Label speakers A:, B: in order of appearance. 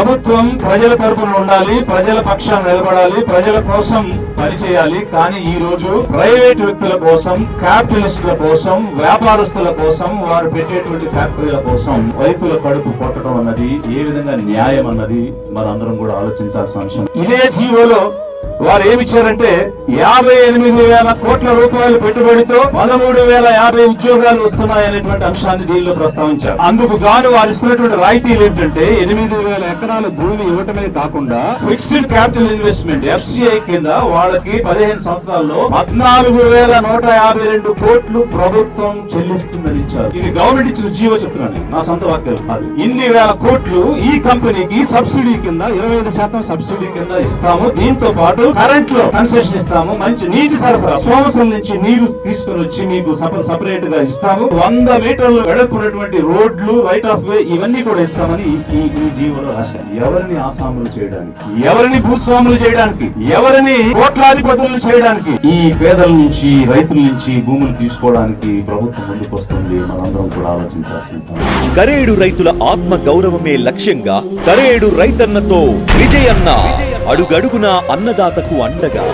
A: ప్రభుత్వం ప్రజల తరపున ఉండాలి ప్రజల పక్షాన నిలబడాలి ప్రజల కోసం పనిచేయాలి. కానీ ఈ రోజు ప్రైవేట్ వ్యక్తుల కోసం క్యాపిటలిస్టుల కోసం వ్యాపారస్తుల కోసం వారు పెట్టేటువంటి ఫ్యాక్టరీల కోసం రైతుల కడుపు కొట్టడం అన్నది ఏ విధంగా న్యాయం అన్నది మనందరం కూడా ఆలోచించాల్సిన అంశం. ఇదే జీవోలో వారు ఏమిచ్చారంటే యాభై ఎనిమిది వేల కోట్ల రూపాయల పెట్టుబడితో పదమూడు వేల యాభై ఉద్యోగాలు వస్తున్నాయనేటువంటి అంశాన్ని దీనిలో ప్రస్తావించారు. అందుకు గాను వారు ఇస్తున్నటువంటి రాయితీలు ఏంటంటే ఎనిమిది వేల ఎకరాల భూమి ఇవ్వటమే కాకుండా ఫిక్స్డ్ క్యాపిటల్ ఇన్వెస్ట్మెంట్ ఎఫ్సిఐ కింద వాళ్ళకి పదిహేను సంవత్సరాల్లో పద్నాలుగు వేల నూట యాభై రెండు కోట్లు ప్రభుత్వం చెల్లిస్తుందని ఇచ్చారు. ఇది గవర్నమెంట్ ఇచ్చిన జీవో చెప్తున్నాను నా సొంత వాక్యాలు కాదు ఇన్ని వేల కోట్లు ఈ కంపెనీకి సబ్సిడీ కింద ఇరవై ఐదు శాతం సబ్సిడీ కింద ఇస్తాము. దీంతో పాటు కరెంట్లో కన్సెషన్ ఇస్తాము. ఇస్తాము. మంచి నీటి సరఫరా సోమసం నుంచి నీరు తీసుకుని వచ్చి మీకు సపరేట్గా ఇస్తాము. వంద మీటర్లు వెడల్పున్నటువంటి రోడ్లు రైట్ ఆఫ్ వే ఇవన్నీ కూడా ఇస్తామని ఈ జీవోలో రాశారు. ఎవరిని ఆసాములు చేయడానికి? ఎవరిని భూస్వాములు చేయడానికి? ఎవరిని కోట్లాధిపతులు చేయడానికి? ఈ పేదల నుంచి రైతుల నుంచి భూములు తీసుకోవడానికి ప్రభుత్వం ముందుకు వస్తుంది. మనందరం కూడా ఆలోచించాల్సి
B: కరేడు రైతుల ఆత్మ గౌరవమే లక్ష్యంగా కరేడు రైతన్నతో విజయన్న. అడుగడుగునా అన్నదాతకు అండగా.